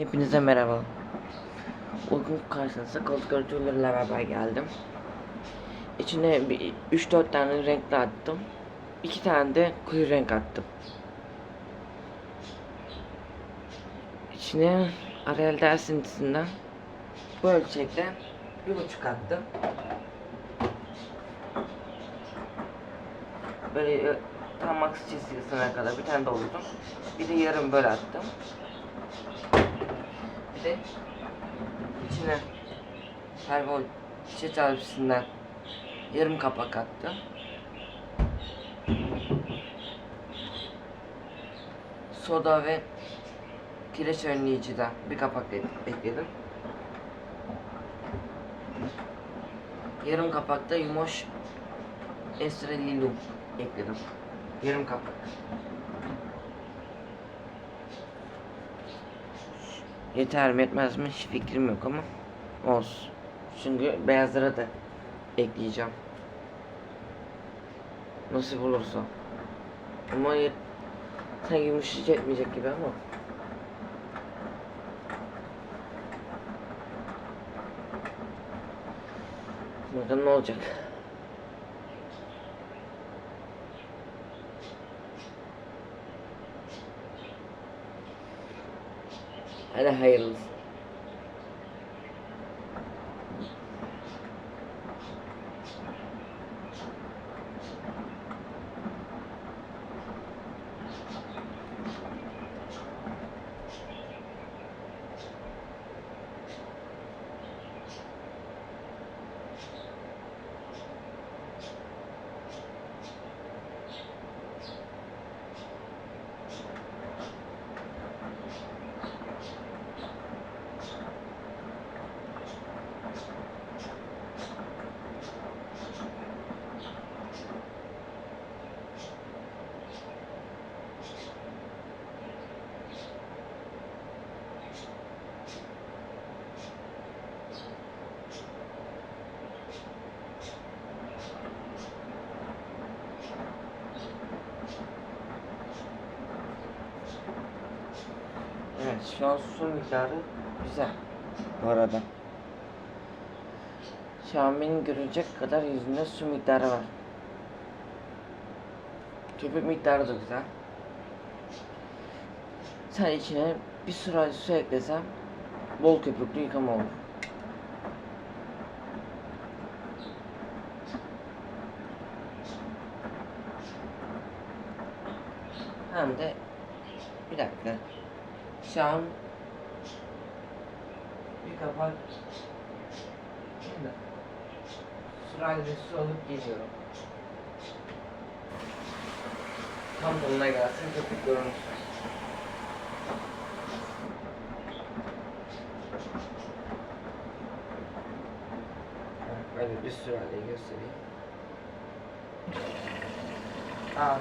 Hepinize merhaba. Bugün karşınıza koltuk örtülerle beraber geldim. İçine bir 3-4 tane renkli attım. 2 tane de koyu renk attım. İçine Ariel dersintisinden bu ölçekte bir buçuk attım. Böyle e, tam max çizgisine kadar bir tane doldurdum. Bir de yarım böyle attım. Bir de içine karbon çiçek albisinden yarım kapak attım. Soda ve kireç önleyiciden bir kapak ek- ekledim. Yarım kapakta yumoş estrelilum ekledim. Yarım kapak. Yeter mi yetmez mi hiç fikrim yok ama olsun. Çünkü beyazlara da ekleyeceğim. Nasıl olursa. Ama sanki yumuşacık etmeyecek gibi ama. Bakalım ne olacak. Hadi hayırlısı. Evet şu an su miktarı güzel. Bu arada. Benim görecek kadar yüzünde su miktarı var. Köpük miktarı da güzel. Sen içine bir sürü su eklesem bol köpüklü yıkama olur. Hem de bir dakika. Şu an bir kapak Şimdi sırayla su alıp geliyorum. Tam donuna gelsin köpük görünsün. Böyle bir sırayla göstereyim. Aa,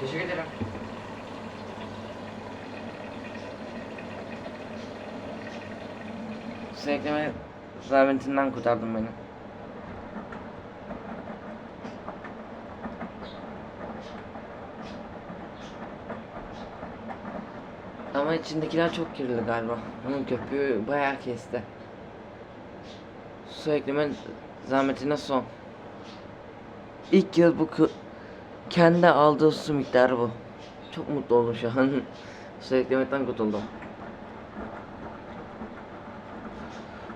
teşekkür ederim. Su ekleme zahmetinden kurtardın beni. Ama içindekiler çok kirli galiba. Onun köpüğü bayağı kesti. Su ekleme zahmetine son. İlk yıl bu kendi aldığı su miktarı bu. Çok mutlu oldum şu an. su eklemekten kurtuldum.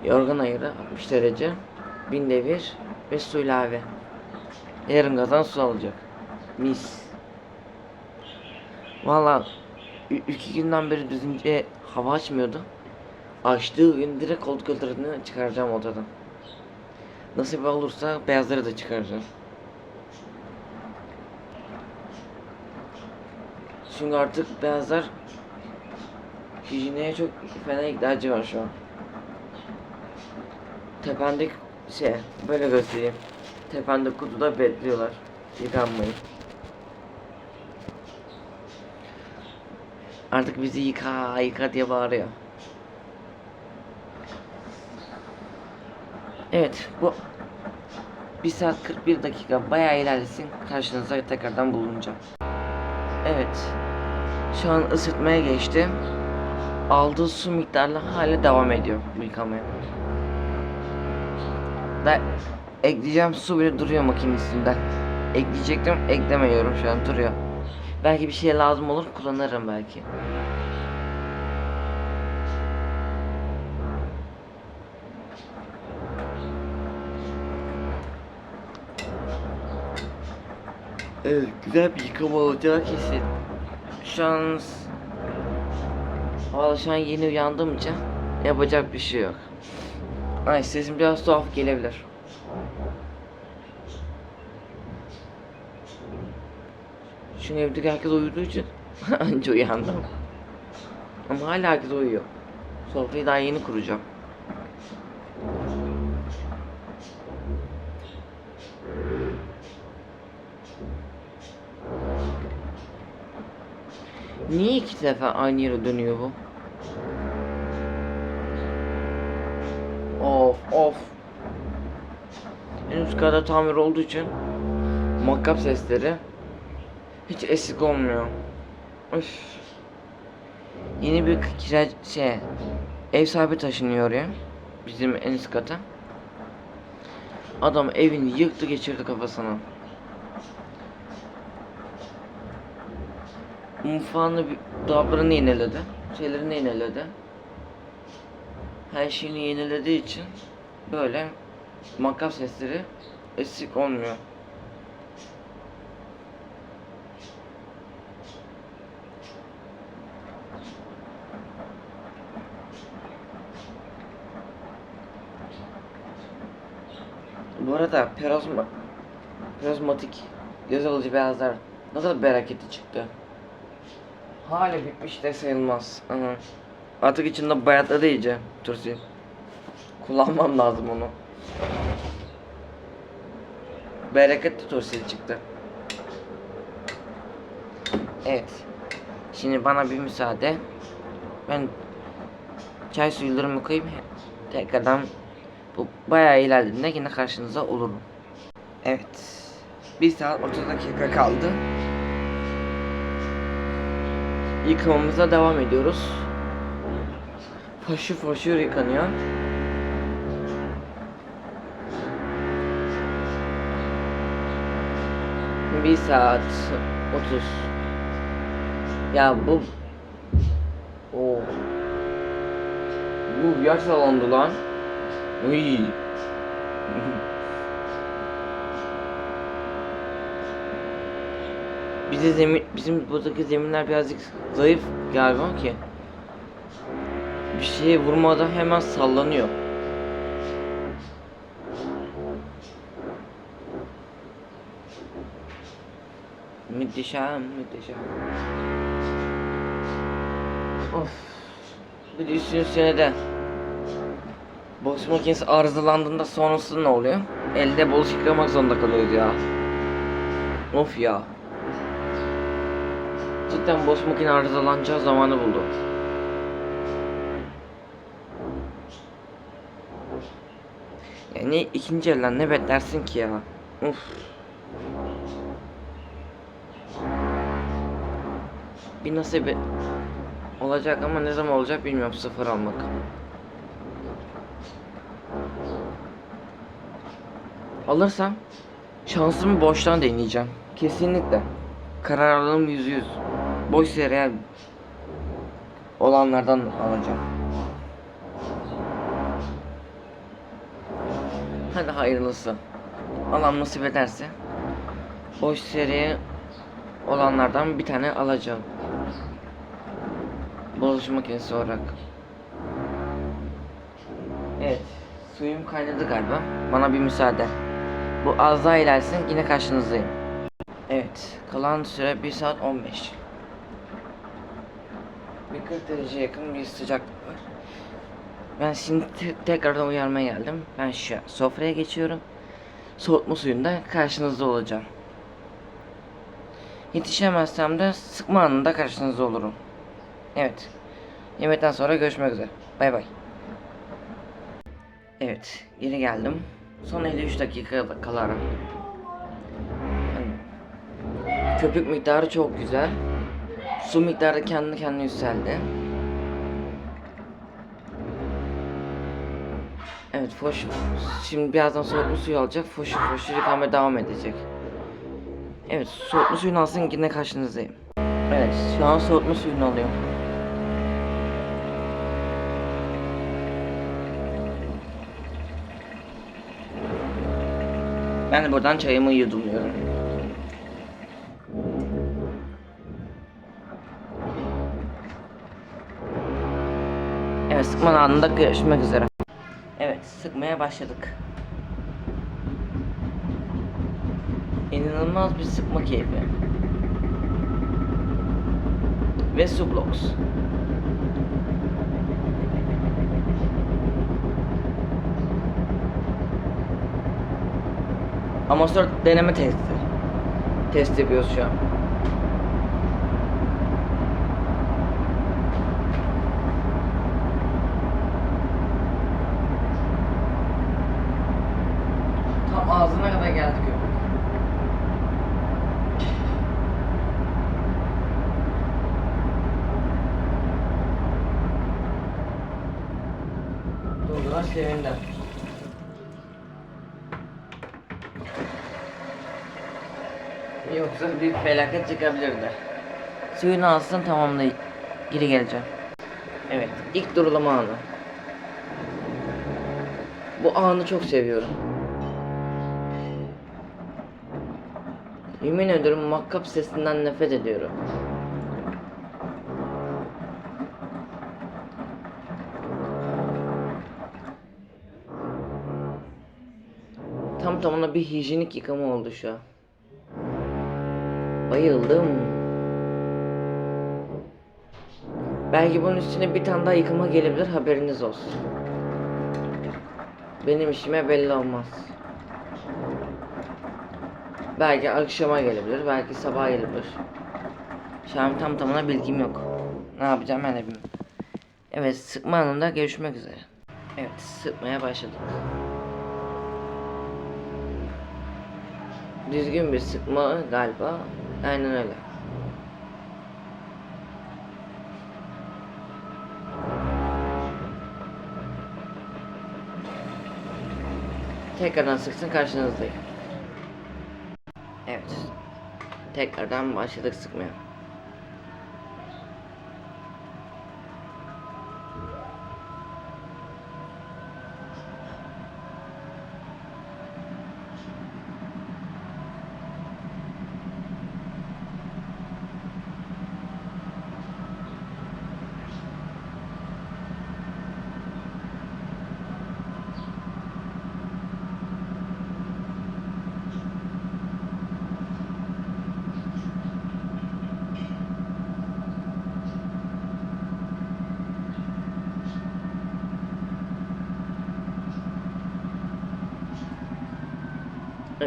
Yorgan ayarı 60 derece, 1000 devir ve su ilave. Yarım gazdan su alacak. Mis. Valla iki günden beri düzünce hava açmıyordu. Açtığı gün direkt koltuk filtresini çıkaracağım odadan. Nasip olursa beyazları da çıkaracağım. Çünkü artık beyazlar hijyene çok fena ihtiyacı var şu an. Tependeki şey böyle göstereyim. Tepende kutuda bekliyorlar yıkanmayı. Artık bizi yıka yıka diye bağırıyor. Evet bu 1 saat 41 dakika bayağı ilerlesin karşınıza tekrardan bulunacağım. Evet şu an ısıtmaya geçtim. aldığı su miktarla hala devam ediyor yıkamaya. Da ekleyeceğim su bile duruyor makinesinde. Ekleyecektim eklemiyorum şu an duruyor. Belki bir şey lazım olur kullanırım belki. Evet, güzel bir yıkama olacağı kesin. Şu an Valla şu an yeni uyandığım için yapacak bir şey yok. Ay sesim biraz tuhaf gelebilir. Çünkü evdeki herkes uyuduğu için anca uyandım. Ama hala herkes uyuyor. Sofrayı daha yeni kuracağım. Niye iki defa aynı yere dönüyor bu? Of of. Kata tamir olduğu için makkap sesleri hiç esik olmuyor. Üf. Yeni bir kira şey ev sahibi taşınıyor oraya. Bizim en üst kata. Adam evini yıktı geçirdi kafasına. Mutfağını, dolaplarını yeniledi. Şeylerini yeniledi. Her şeyini yenilediği için böyle makas sesleri eksik olmuyor. Bu arada perazma, perazmatik göz alıcı beyazlar ne kadar bereketli çıktı. Hala bitmiş de sayılmaz. Aha. Artık içinde bayatladı iyice Tursi. Kullanmam lazım onu. Bereketli Tursi çıktı. Evet. Şimdi bana bir müsaade. Ben çay suyularımı koyayım. Tekrardan bu bayağı ilerlediğinde yine karşınıza olurum. Evet. 1 saat 30 dakika kaldı. Yıkamamıza devam ediyoruz. Foşur foşur yıkanıyor. Bir saat 30. Ya bu o bu yaş salondu lan. Uy. Bize zemin, bizim buradaki zeminler birazcık zayıf galiba ki. Bir şeye vurmadan hemen sallanıyor. Müthişem, müthişem. Of. Bir de üstüne üstüne de boks makinesi arızalandığında sonrası ne oluyor? Elde bulaşık yıkamak zorunda kalıyoruz ya. Of ya. Cidden boş makine arızalanacağı zamanı buldu. Yani ikinci elden ne beklersin ki ya? Uf. Bir nasibi olacak ama ne zaman olacak bilmiyorum sıfır almak. Alırsam şansımı boştan deneyeceğim. Kesinlikle. Kararlılığım yüzde yüz. Boş serial olanlardan alacağım. Hadi hayırlısı. Allah nasip ederse boş seri olanlardan bir tane alacağım. Bulaşık makinesi olarak. Evet. Suyum kaynadı galiba. Bana bir müsaade. Bu az daha ilerlesin yine karşınızdayım. Evet. Kalan süre 1 saat 15. Bir 40 derece yakın bir sıcaklık var. Ben şimdi te- tekrardan uyarmaya geldim. Ben şu sofraya geçiyorum. Soğutma suyunda karşınızda olacağım. Yetişemezsem de sıkma anında karşınızda olurum. Evet. Yemekten sonra görüşmek üzere. Bay bay. Evet. Geri geldim. Son 53 dakika kala Köpük miktarı çok güzel. Su miktarı kendi kendine yükseldi. Evet foş şimdi birazdan soğutma suyu alacak. Foş foş yıkamaya devam edecek. Evet soğutma suyunu alsın yine karşınızdayım. Evet şu an soğutma suyunu alıyorum. Ben de buradan çayımı yudumluyorum. Evet sıkma anında görüşmek üzere. Evet sıkmaya başladık. İnanılmaz bir sıkma keyfi. Ve Sublox. Amatör deneme testi. Test yapıyoruz şu an. Tam ağzına kadar geldi köpük. Durdular sevindi. Yoksa bir felaket çıkabilirdi. Suyunu alsın tamamlayıp geri geleceğim. Evet, ilk durulama anı. Bu anı çok seviyorum. Yemin ederim makkap sesinden nefret ediyorum. Tam tamına bir hijyenik yıkama oldu şu an. Bayıldım. Belki bunun üstüne bir tane daha yıkama gelebilir haberiniz olsun. Benim işime belli olmaz. Belki akşama gelebilir, belki sabah gelebilir. Şu an tam tamına bilgim yok. Ne yapacağım ben de bilmiyorum. Evet, sıkma anında görüşmek üzere. Evet, sıkmaya başladık. Düzgün bir sıkma galiba. Aynen öyle. Tekrardan sıksın karşınızdayım. Evet. Tekrardan başladık sıkmaya.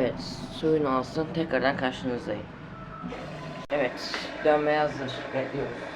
Evet, suyunu alsın tekrardan karşınızdayım. Evet, dönmeye hazır. Bekliyoruz.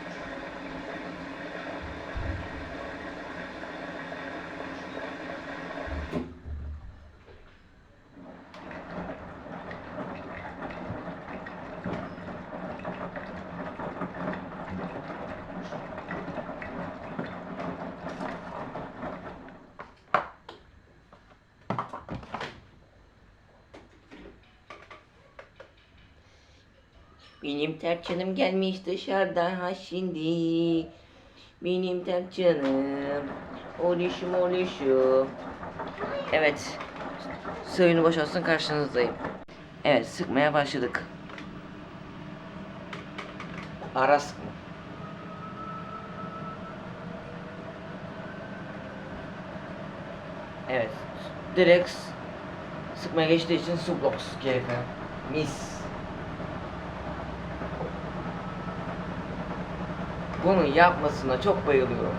Benim tercanım gelmiş dışarıdan ha şimdi. Benim tercanım. Oluşum oluşum. Evet. Suyunu boşaltsın karşınızdayım. Evet sıkmaya başladık. Ara sıkma. Evet. Direkt sıkmaya geçtiği için sublox keyfi. Mis. Bunu yapmasına çok bayılıyorum.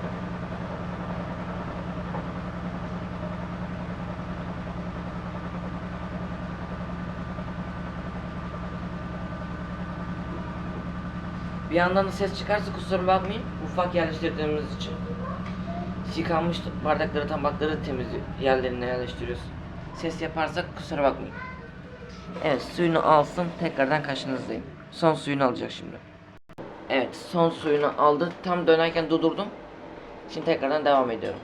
Bir yandan da ses çıkarsa kusura bakmayın. Ufak yerleştirdiğimiz için. Yıkanmış bardakları, tabakları temiz yerlerine yerleştiriyoruz. Ses yaparsak kusura bakmayın. Evet suyunu alsın tekrardan karşınızdayım. Son suyunu alacak şimdi. Evet son suyunu aldı. Tam dönerken durdurdum. Şimdi tekrardan devam ediyorum.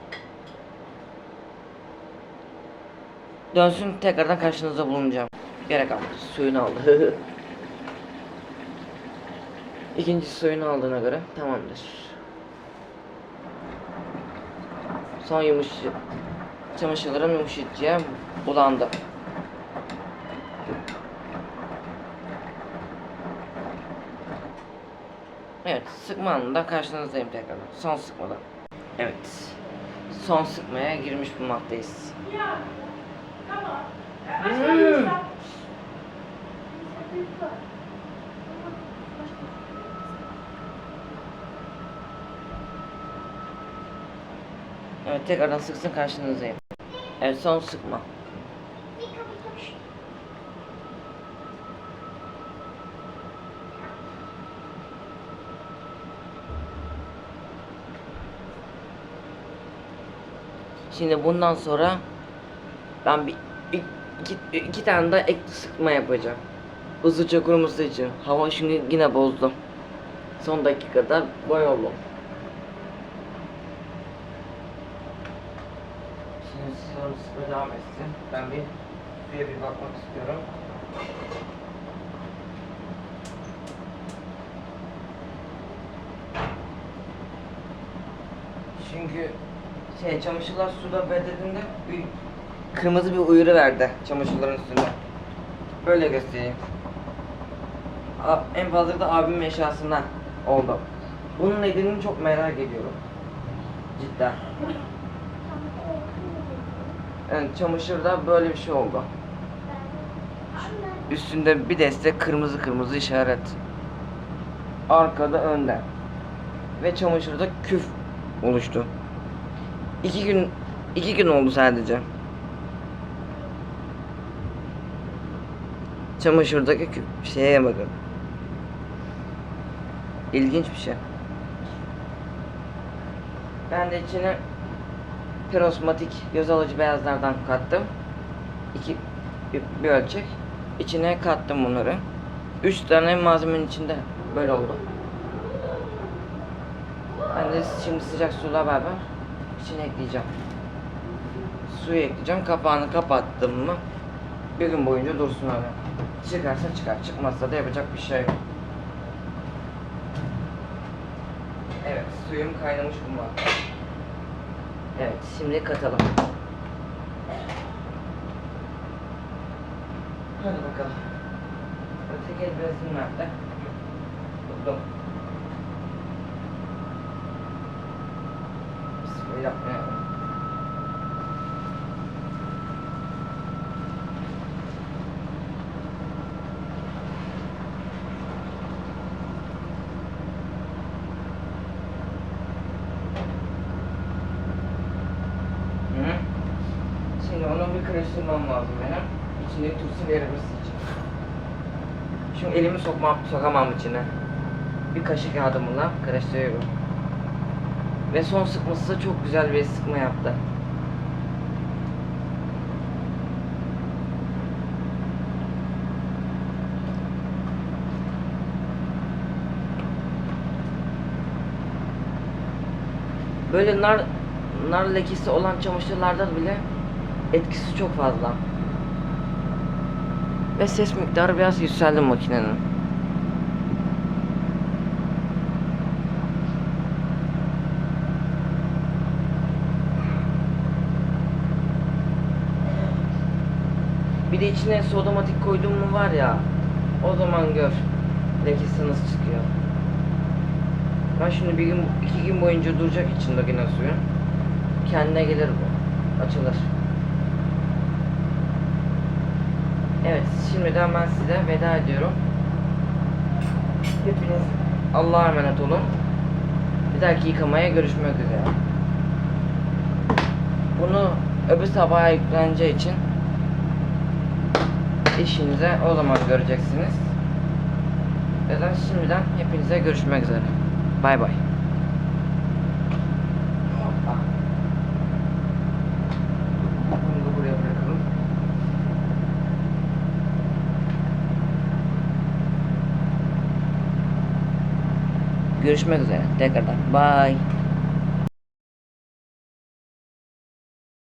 dönsün tekrardan karşınızda bulunacağım. Gerek aldı. Suyunu aldı. İkinci suyunu aldığına göre tamamdır. Son yumuş çamaşırlarım yumuşatıcıya bulandı. Evet, sıkma anında karşınızdayım tekrar. Son sıkmada. Evet. Son sıkmaya girmiş bulmaktayız. Ya. Tamam. Hmm. Evet, tekrardan sıksın karşınızdayım. Evet, son sıkma. Şimdi bundan sonra ben bir iki, iki tane daha ek sıkma yapacağım. Hızlıca kuruması için. Hava çünkü yine bozdu. Son dakikada boy oldu. Şimdi sıra sıra devam etsin. Ben bir suya bir bakmak istiyorum. Çünkü şey çamaşırlar suda bir kırmızı bir uyarı verdi çamaşırların üstünde. Böyle göstereyim. En fazla da abimin eşyasından oldu. Bunun nedenini çok merak ediyorum. Cidden. Yani çamaşırda böyle bir şey oldu. Üstünde bir deste kırmızı kırmızı işaret. Arkada önde. Ve çamaşırda küf oluştu. İki gün iki gün oldu sadece. Çamaşırdaki şeye bakın. İlginç bir şey. Ben de içine pirosmatik göz alıcı beyazlardan kattım. İki bir ölçek. İçine kattım bunları. Üç tane malzemenin içinde böyle oldu. Ben de şimdi sıcak suyla beraber içine ekleyeceğim. Suyu ekleyeceğim. Kapağını kapattım mı bir gün boyunca dursun öyle. Çıkarsa çıkar. Çıkmazsa da yapacak bir şey yok. Evet, suyum kaynamış bulmakta. Evet, şimdi katalım. Hadi bakalım. Öteki el benzin nerede? Buldum. Bismillahirrahmanirrahim. Hı? Şimdi onu bir karıştırmam lazım benim. İçindeki verebilirsin için. Şimdi elimi sokmam, sokamam içine. Bir kaşık yardımıyla karıştırıyorum. Ve son sıkması da çok güzel bir sıkma yaptı. Böyle nar nar lekesi olan çamaşırlarda bile etkisi çok fazla. Ve ses miktarı biraz yükseldi makinenin. Bir de içine sodomatik koydum mu var ya o zaman gör lekesi nasıl çıkıyor. Ben şimdi bir gün, iki gün boyunca duracak içinde yine suyu. Kendine gelir bu. Açılır. Evet, şimdiden ben size veda ediyorum. Hepiniz Allah'a emanet olun. Bir dahaki yıkamaya görüşmek üzere. Bunu öbür sabaha yükleneceği için işinize o zaman göreceksiniz. Neden şimdiden hepinize görüşmek üzere. Bay bay. Da. Görüşmek üzere tekrardan. Bye.